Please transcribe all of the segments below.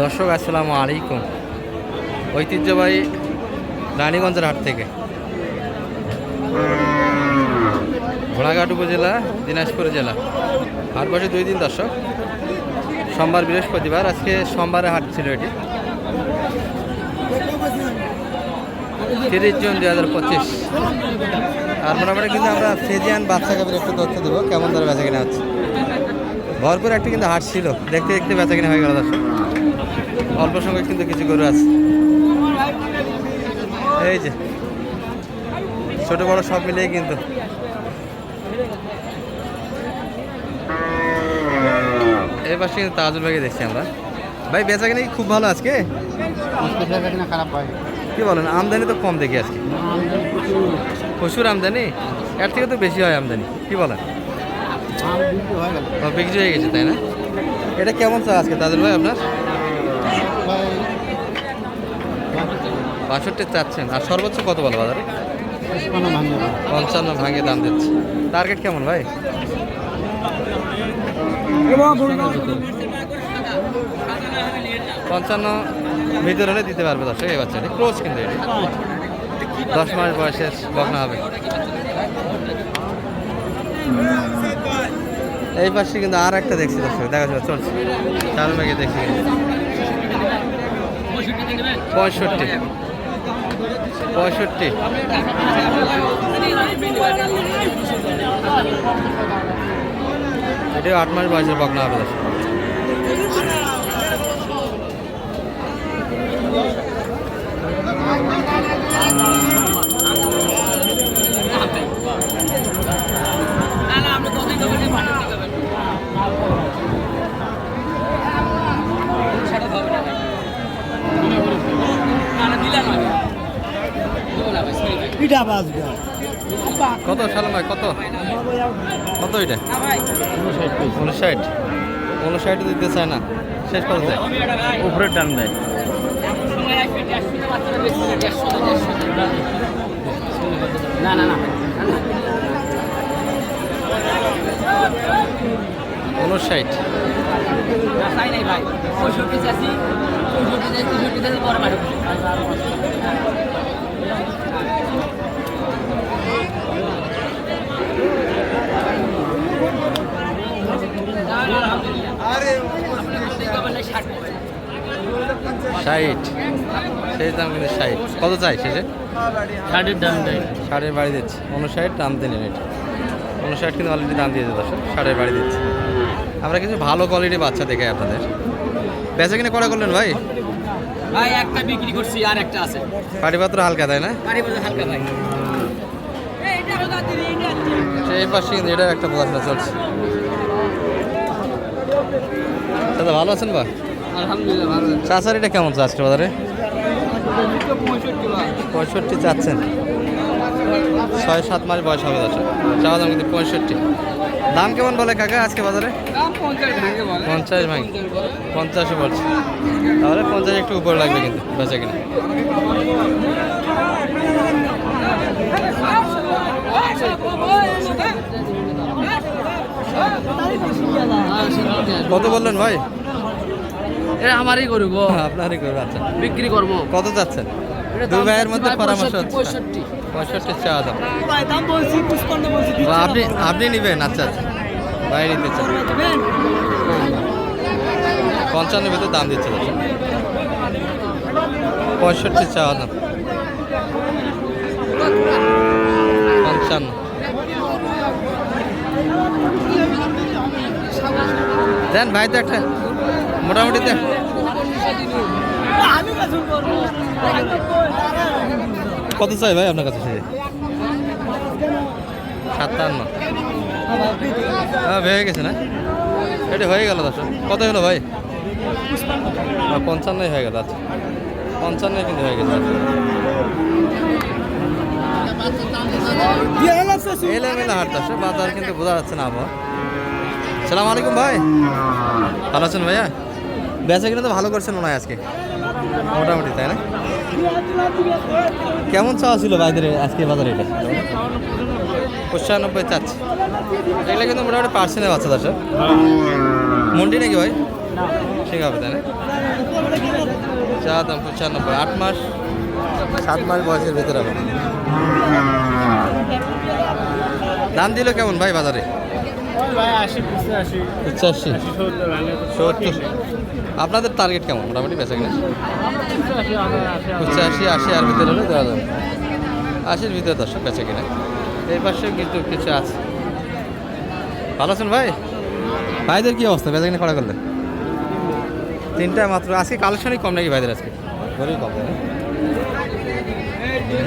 দর্শক, আসসালামু আলাইকুম। ঐতিহ্যবাহী রানীগঞ্জের হাট থেকে। ঘোড়াঘাট উপজেলা, দিনাজপুর জেলা। হাট বসে দুই দিন দর্শক। সোমবার, বৃহস্পতিবার, আজকে সোমবারে হাট ছিল এটি। তিরিশ জুন দুই হাজার পঁচিশ। আর মোটামুটি কিন্তু আমরা ফেজিয়ান বাচ্চা কাপের একটু তথ্য দেবো, কেমন দরে বেচা কিনা হচ্ছে। ভরপুর একটা কিন্তু হাট ছিল, দেখতে দেখতে বেচা কিনা হয়ে গেল দর্শক। অল্প সংখ্যক কিন্তু কিছু গরু আছে। এই যে ছোট বড় সব মিলিয়ে কিন্তু। এই পাশে কিন্তু তাজুল ভাইকে দেখছি আমরা। ভাই বেচা কিনা খুব ভালো আজকে? খারাপ হয় কি বলেন আমদানি তো কম দেখি আজকে। প্রচুর আমদানি এর থেকে তো বেশি হয় আমদানি কি বলেন? বিক্রি হয়ে গেছে তাই না? এটা কেমন চা আজকে তাজুল ভাই আপনার? বাষট্টি চাচ্ছেন। আর সর্বোচ্চ কত বলো বাজারে? পঞ্চান্ন ভাঙে দাম দিচ্ছে। টার্গেট কেমন ভাই? পঞ্চান্ন ভিতরে হলে দিতে পারবে দর্শক, এই বাচ্চাটি। ক্লোজ কিন্তু এটি। দশ মাস বয়সের বকনা হবে। এই পাশে কিন্তু আর একটা দেখছি দর্শক, দেখা যাচ্ছে, চলছে। চার মেঘে দেখছি। পঁয়ষট্টি। পঁয়ষট্টি। এটি আট মাস বয়সের বকনা হবে। বাজবে কত সালাম ভাই কত? কত এটা? উনষাট। উনষাট দিতে চায় না। শেষ কত চায় উপরে টান দেয়। না না না। উনষাট। ভাই। ষাট। সেই দাম কিন্তু ষাট। কত চাই শেষে? ষাটের দাম ষাটের বাড়ি দিচ্ছে। উনষাট দাম দিলেন এটা। উনষাট কিন্তু অলরেডি দাম দিয়েছে দর্শক। ষাটের বাড়ি দিচ্ছে। আমরা কিছু ভালো কোয়ালিটির বাচ্চা দেখে আপনাদের। বেচা কিনে করা করলেন ভাই? ভাই একটা বিক্রি করছি আর একটা আছে। পাটিপাত্র হালকা তাই না? বলতে হালকা ভাই। সেই পাশে কিন্তু এটার একটা বোঝাশোনা চলছে। দাদা ভালো আছেন বা? আলহামদুলিল্লাহ ভালো চাচার এটা কেমন চা আজকে বাজারে? পঁয়ষট্টি চাচ্ছেন। ছয় সাত মাস বয়স হবে দশ চাওয়া দাম কিন্তু পঁয়ষট্টি। দাম কেমন বলে কাকা আজকে বাজারে? পঞ্চাশ ভাঙ পঞ্চাশে বলছে তাহলে পঞ্চাশ একটু উপরে লাগবে কিন্তু বেচা কিনা। কত বললেন ভাই? এটা আমারই করব আপনারই করব আচ্ছা। বিক্রি করব। কত চাচ্ছেন দুই ভাইয়ের মধ্যে পরামর্শ পঁয়ষট্টি পঁয়ষট্টি। চাওয়া দাম। দাম বলছি পুষ্পান্ন বলছি আপনি আপনি নেবেন আচ্ছা আচ্ছা। ভাই নিতে চান। পঞ্চান্ন ভিতরে দাম দিচ্ছে পঁয়ষট্টি চাওয়া দাম। পঞ্চান্ন। দেন ভাই তো একটা। মোটামুটি দেন। কত চাই ভাই আপনার কাছে? সাতান্ন। হ্যাঁ হয়ে গেছে না? এটা হয়ে গেল দশ কত হলো ভাই? হ্যাঁ, পঞ্চান্নই হয়ে গেল আচ্ছা। পঞ্চান্নই কিন্তু হয়ে গেছে দশ বাজার কিন্তু বোঝা যাচ্ছে না আবহাওয়া। সালাম আলাইকুম ভাই। ভালো আছেন ভাইয়া? বেচা কিনা তো ভালো করছেন মনে হয় আজকে। মোটামুটি, তাই না? কেমন চাওয়া ছিল ভাইদের আজকে বাজারে এটা? পঁচানব্বই চাচ্ছে। এগুলো কিন্তু মোটামুটি পার্সেন্টের বাচ্চা দশ মন্ডি নাকি ভাই? ঠিক হবে, তাই না? চা দাম পঁচানব্বই। আট মাস? সাত মাস বয়সের ভিতরে হবে। দাম দিল কেমন ভাই বাজারে? পঁচাশি পঁচাশি সত্তর সত্তর। আপনাদের টার্গেট কেমন? মোটামুটি বেচা কিনা? পঁচাশি আশি আর ভিতরে হলে দেওয়া যাবে। আশির ভিতরে দর্শক বেচা কিনা? এই পাশে কিন্তু কিছু আছে। ভালো আছেন ভাই? ভাইদের কি অবস্থা? বেচা কিনা করা করলেন তিনটা মাত্র। আজকে কালেকশনই কম নাকি ভাইদের আজকে? খুবই কম?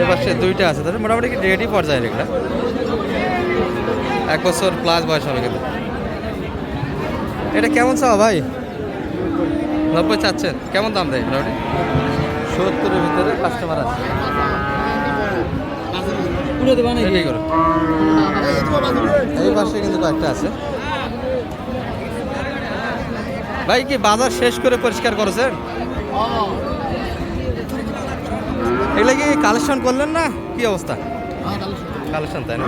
এই পাশে দুইটা আছে। তাহলে মোটামুটি কি রেডি পর্যায়ে এগুলা? এক বছর প্লাস বয়স হবে কিন্তু। এটা কেমন চাও ভাই? নব্বই চাচ্ছেন। কেমন দাম দেয় মোটামুটি সত্তরের ভিতরে কাস্টমার আছে। এই পাশে কিন্তু কয়েকটা আছে। ভাই কি বাজার শেষ করে পরিষ্কার করেছেন? এগুলো কি কালেকশন করলেন না? কি অবস্থা? কালেকশন তাই না?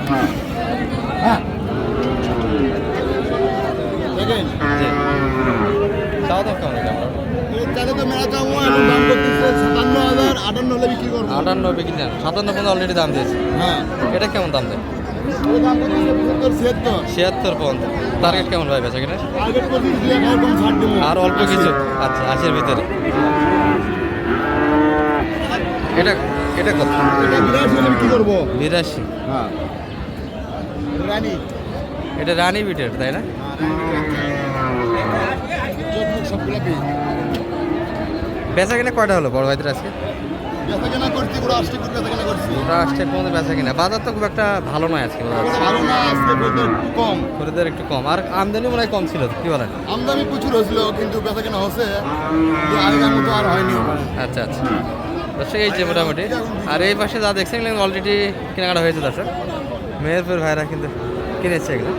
আটান্ন বিক্রি বিক্রি সাতান্ন পর্যন্ত অলরেডি দাম দিয়েছে হ্যাঁ এটা কেমন দাম দেয় ছিয়াত্তর পর্যন্ত টার্গেট কেমন ভাই বেচা কিনা আর অল্প কিছু আচ্ছা আশির ভিতরে এটা এটা কত বিরাশি হলে বিক্রি করব বিরাশি হ্যাঁ রানী। এটা রানী বিটের তাই না? বেচা কিনা কয়টা হলো বড় ভাইদের আজকে? ওটা আসছে পর্যন্ত বেচা কিনা বাজার তো খুব একটা ভালো নয় আজকে কম। খরিদের একটু কম। আর আমদানি মনে হয় কম ছিল কি বলেন? আমদানি প্রচুর হয়েছিল কিন্তু বেচা কেনা হচ্ছে। আর হয়নি। আচ্ছা আচ্ছা। দর্শক এই যে মোটামুটি। আর এই পাশে যা দেখছেন অলরেডি কেনাকাটা হয়েছে দর্শক। মেহেরপুর ভাইরা কিন্তু কিনেছে এগুলো।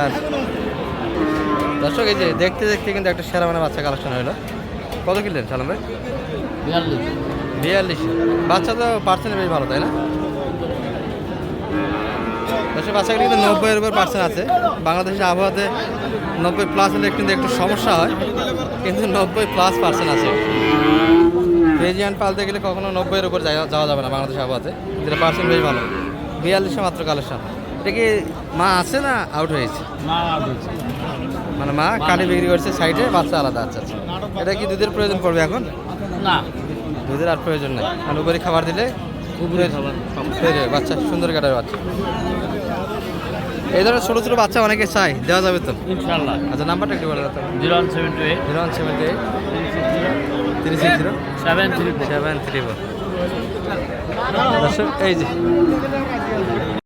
আর দর্শক এই যে দেখতে দেখতে কিন্তু একটা সেরা মানে বাচ্চা কালেকশন হলো। কত কিনলেন সালাম ভাই? বিয়াল্লিশ। বিয়াল্লিশ। বাচ্চা তো পার্সেন্ট বেশ ভালো তাই না? দর্শক বাচ্চাগুলি কিন্তু নব্বইয়ের উপর পার্সেন্ট আছে। বাংলাদেশের আবহাওয়াতে নব্বই প্লাস হলে কিন্তু একটু সমস্যা হয় কিন্তু নব্বই প্লাস পার্সেন্ট আছে। ফ্রিজিয়ান পালতে গেলে কখনো নব্বইয়ের উপর যাওয়া যাওয়া যাবে না বাংলাদেশ আবহাওয়াতে। যেটা পার্সেন্ট বেশ ভালো। বিয়াল্লিশে মাত্র কালেকশন। এটা কি মা আছে না আউট হয়েছে? মানে মা কাটি বিক্রি করছে সাইডে বাচ্চা আলাদা আচ্ছা আচ্ছা। এটা কি দুধের প্রয়োজন পড়বে এখন? না। দুধের আর প্রয়োজন নেই। আর উপরে খাবার দিলে উপরে খাবার বাচ্চা সুন্দর কাটার বাচ্চা। এই ধরনের ছোটো ছোটো বাচ্চা অনেকে চাই দেওয়া যাবে তো? ইনশাল্লাহ আচ্ছা নাম্বারটা একটু বলে দাও zero one seven two eight. Zero one seven two eight. Three six zero. Seven three seven three four. এই যে।